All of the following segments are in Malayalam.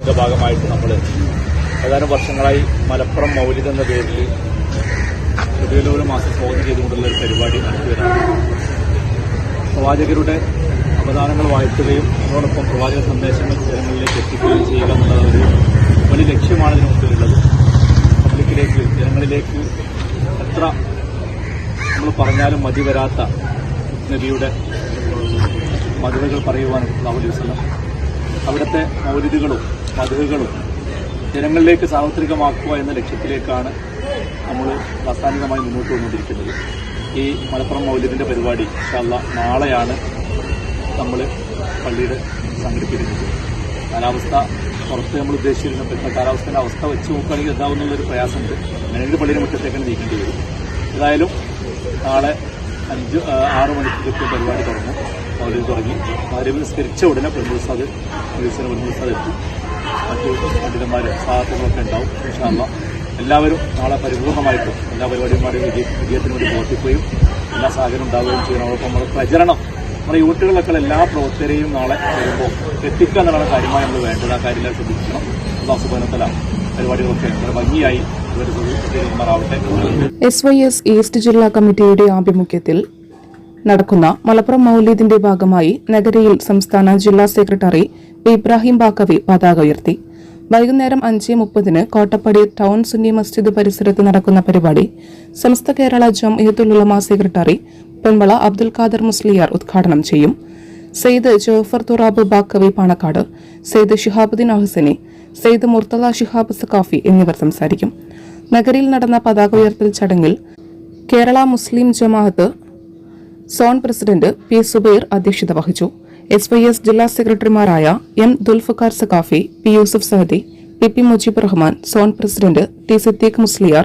ഇതിന്റെ ഭാഗമായിട്ട് നമ്മൾ ഏതാനും വർഷങ്ങളായി മലപ്പുറം മൗലിക എന്ന പേരിൽ ഷെഡ്യൂലൂർ മാസം സ്വാഗതം ചെയ്തുകൊണ്ടുള്ള ഒരു പരിപാടി നടത്തിവരാണ് പ്രവാചകരുടെ അവദാനങ്ങൾ വാഴ്ത്തുകയും അതോടൊപ്പം പ്രവാചക സന്ദേശങ്ങൾ ജനങ്ങളിലേക്ക് എത്തിക്കുകയും ചെയ്യുക എന്നുള്ള ഒരു വലിയ ലക്ഷ്യമാണ് ഇതിനു മുമ്പിലുള്ളത്. പബ്ലിക്കിലേക്ക് ജനങ്ങളിലേക്ക് എത്ര നമ്മൾ പറഞ്ഞാലും മതി വരാത്ത നബിയുടെ മധുരകൾ പറയുവാനും വസല്ലം അവിടുത്തെ മൗലികകളും മധുകളും ജനങ്ങളിലേക്ക് സാർവത്രികമാക്കുക എന്ന ലക്ഷ്യത്തിലേക്കാണ് നമ്മൾ പ്രാസ്ഥാനികമായി മുന്നോട്ട് വന്നുകൊണ്ടിരിക്കുന്നത്. ഈ മലപ്പുറം മൗലിദിന്റെ പരിപാടി ഇഷ്ടമുള്ള നാളെയാണ് നമ്മൾ പള്ളിയുടെ സംഘടിപ്പിക്കുന്നത്. കാലാവസ്ഥ പുറത്ത് നമ്മൾ ഉദ്ദേശിച്ചിരുന്ന ഇപ്പം കാലാവസ്ഥയുടെ അവസ്ഥ വെച്ച് നോക്കുകയാണെങ്കിൽ എന്താവുന്നുള്ളൊരു പ്രയാസമുണ്ട്. അങ്ങനെയെങ്കിൽ പള്ളിയുടെ മുറ്റത്തേക്കാണ് നീക്കേണ്ടി വരും ഏതായാലും നാളെ അഞ്ച് ആറ് മണിക്ക് കൃത്യം പരിപാടി തുടങ്ങും. മൗലിക തുടങ്ങി. മൗലവി നിസ്കരിച്ച ഉടനെ പെൺമുസാദ് മൗലീസിന് പെൺമുസാദ് എത്തും. മറ്റു പണ്ഡിതന്മാരും സാഹസങ്ങളൊക്കെ ഉണ്ടാവും ഇൻഷാല്ല എല്ലാവരും നാളെ പരിപൂർണമായിട്ടും എല്ലാ പരിപാടിയുമായിട്ട് വിജയ വിജയത്തിന് വേണ്ടി പ്രവർത്തിക്കുകയും എല്ലാ സാഹചര്യം ഉണ്ടാവുകയും ചെയ്യണമോടൊപ്പം നമ്മുടെ പ്രചരണം. നമ്മുടെ യൂട്ടുകളൊക്കെ എല്ലാ പ്രവർത്തകരെയും നാളെ വരുമ്പോൾ എത്തിക്കുക എന്നുള്ള കാര്യമായി നമ്മൾ വേണ്ടത്. ആ കാര്യങ്ങൾ ശ്രദ്ധിക്കണം. എസ് വൈ എസ് ഈസ്റ്റ് ജില്ലാ കമ്മിറ്റിയുടെ ആഭിമുഖ്യത്തിൽ നടക്കുന്ന മലപ്പുറം മൗലീദിന്റെ ഭാഗമായി നഗരയിൽ സംസ്ഥാന ജില്ലാ സെക്രട്ടറി ഇബ്രാഹിം ബാക്കവി പതാക ഉയർത്തി. വൈകുന്നേരം അഞ്ച് മുപ്പതിന് കോട്ടപ്പടി ടൗൺ സുന്നി മസ്ജിദ് പരിസരത്ത് നടക്കുന്ന പരിപാടി സമസ്ത കേരള ജംഇയത്തുൽ ഉലമ സെക്രട്ടറി പൊൻമള അബ്ദുൽ ഖാദർ മുസ്ലിയാർ ഉദ്ഘാടനം ചെയ്യും. സെയ്ദ് ജോഫർ തുറാബ് ബാക്കവി പാണക്കാട് സെയ്ദ് ഷിഹാബുദ്ദീൻ അഹസനി സെയ്ദ് മുർത്തല ഷിഹാബ് സഖാഫി എന്നിവർ സംസാരിക്കും. നഗരിൽ നടന്ന പതാക ഉയർത്തൽ ചടങ്ങിൽ Kerala Muslim Jamaath zone president P Zubair അധ്യക്ഷത വഹിച്ചു. എസ് വൈ എസ് ജില്ലാ സെക്രട്ടറിമാരായ M Dulfakkar Saqafi P Yusuf Sahadi P P Mujeeb Rahman zone president T Siddique Musliyar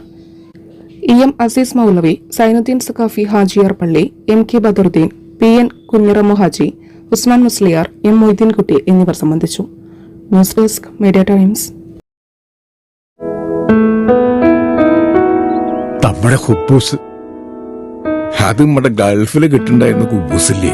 E M Azeez Moulavi Zainuddin Saqafi Hajiyar പള്ളി M K Badaruddin P N Kunhiramu Haji Usman Musliyar M Moideenkutty എന്നിവർ സംബന്ധിച്ചു. News desk media times. നമ്മുടെ കുബൂസ് അത് നമ്മുടെ ഗൾഫിൽ കിട്ടുണ്ടായിരുന്ന കുബൂസില്ലേ?